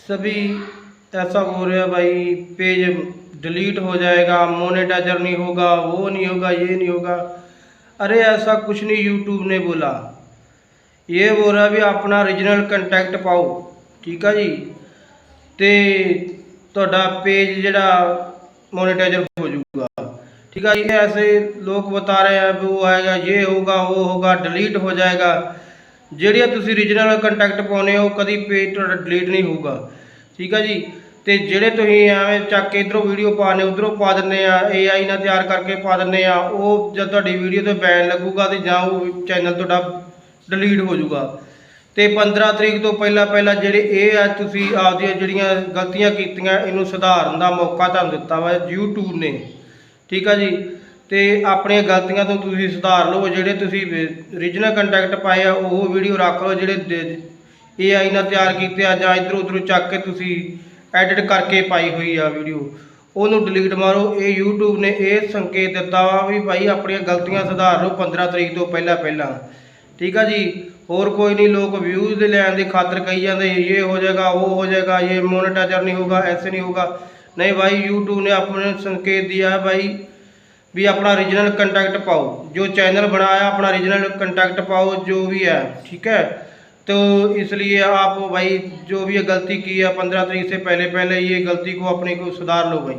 सभी ऐसा बोल रहे हैं भाई पेज डिलीट हो जाएगा मोनेटाइजर नहीं होगा वो नहीं होगा ये नहीं होगा अरे ऐसा कुछ नहीं यूट्यूब ने बोला ये बोल रहा भी अपना ਰੀਜਨਲ ਕੰਟੈਕਟ ਪਾਓ ਠੀਕ ਆ ਜੀ ਤੇ ਤੁਹਾਡਾ ਪੇਜ ਜਿਹੜਾ मोनेटाइजर हो जाऊगा ठीक है ये ऐसे लोग बता रहे हैं भी वो आएगा ये होगा वो होगा डिलीट हो जाएगा ਜਿਹੜੀਆਂ ਤੁਸੀਂ ਰੀਜਨਲ ਕੰਟੈਕਟ ਪਾਉਨੇ ਹੋ ਕਦੀ ਪੇਜ ਤੁਹਾਡਾ ਡਿਲੀਟ ਨਹੀਂ ਹੋਊਗਾ। ਠੀਕ ਆ ਜੀ? ਤੇ ਜਿਹੜੇ ਤੁਸੀਂ ਐਵੇਂ ਚੱਕ ਕੇ ਇਧਰੋਂ ਵੀਡੀਓ ਪਾਣੇ ਉਧਰੋਂ ਪਾ ਦਿੰਦੇ ਆ AI ਨਾਲ ਤਿਆਰ ਕਰਕੇ ਪਾ ਦਿੰਦੇ ਆ, ਉਹ ਜਦ ਤੁਹਾਡੀ ਵੀਡੀਓ ਤੇ ਬੈਨ ਲੱਗੂਗਾ ਤੇ ਜਾਂ ਉਹ ਚੈਨਲ ਤੁਹਾਡਾ ਡਿਲੀਟ ਹੋ ਜਾਊਗਾ। ਤੇ 15 ਤਰੀਕ ਤੋਂ ਪਹਿਲਾਂ ਪਹਿਲਾਂ ਜਿਹੜੇ ਇਹ ਆ, ਤੁਸੀਂ ਆਪਦੀਆਂ ਜਿਹੜੀਆਂ ਗਲਤੀਆਂ ਕੀਤੀਆਂ, ਇਹਨੂੰ ਸੁਧਾਰਨ ਦਾ ਮੌਕਾ ਤੁਹਾਨੂੰ ਦਿੱਤਾ ਵਾ, YouTube ਨੇ। ਠੀਕ ਆ ਜੀ? ਤੇ ਆਪਣੀਆਂ ਗਲਤੀਆਂ ਤੋਂ ਤੁਸੀਂ ਸੁਧਾਰ ਲਓ ਜਿਹੜੇ ਤੁਸੀਂ ਰੀਜਨਲ ਕੰਟੈਕਟ ਪਾਏ ਆ, ਉਹ ਵੀਡੀਓ ਰੱਖ ਲਓ, ਜਿਹੜੇ ਏਆਈ ਨਾਲ ਤਿਆਰ ਕੀਤੇ ਆ ਜਾਂ ਇਧਰ ਉਧਰ ਚੱਕ ਕੇ ਤੁਸੀਂ ਐਡਿਟ ਕਰਕੇ ਪਾਈ ਹੋਈ ਆ ਵੀਡੀਓ ਉਹਨੂੰ ਡਿਲੀਟ ਮਾਰੋ। ਇਹ YouTube ਨੇ ਇਹ ਸੰਕੇਤ ਦਿੱਤਾ ਵਾ ਵੀ ਭਾਈ ਆਪਣੀਆਂ ਗਲਤੀਆਂ ਸੁਧਾਰ ਲਓ 15 ਤਰੀਕ ਤੋਂ ਪਹਿਲਾਂ ਪਹਿਲਾਂ। ਠੀਕ ਆ ਜੀ? ਹੋਰ ਕੋਈ ਨਹੀਂ, ਲੋਕ ਵਿਊਜ਼ ਦੇ ਲੈਣ ਦੀ ਖਾਤਰ ਕਹੀ ਜਾਂਦੇ, ਇਹ ਹੋ ਜਾਏਗਾ, ਉਹ ਹੋ ਜਾਏਗਾ, ਇਹ ਮੋਨੇਟਾਈਜ਼ਰ ਨਹੀਂ ਹੋਗਾ ਐਸੇ ਨਹੀਂ ਹੋਗਾ ਨਹੀਂ ਭਾਈ, YouTube ਨੇ ਆਪਣੇ ਸੰਕੇਤ ਦਿਆ ਭਾਈ भी अपना रीजनल कंटैक्ट पाओ जो चैनल बनाया अपना रीजनल कंटैक्ट पाओ जो भी है ठीक है तो इसलिए आप भाई जो भी गलती की है पंद्रह तारीख से पहले पहले ये गलती को अपने को सुधार लो भाई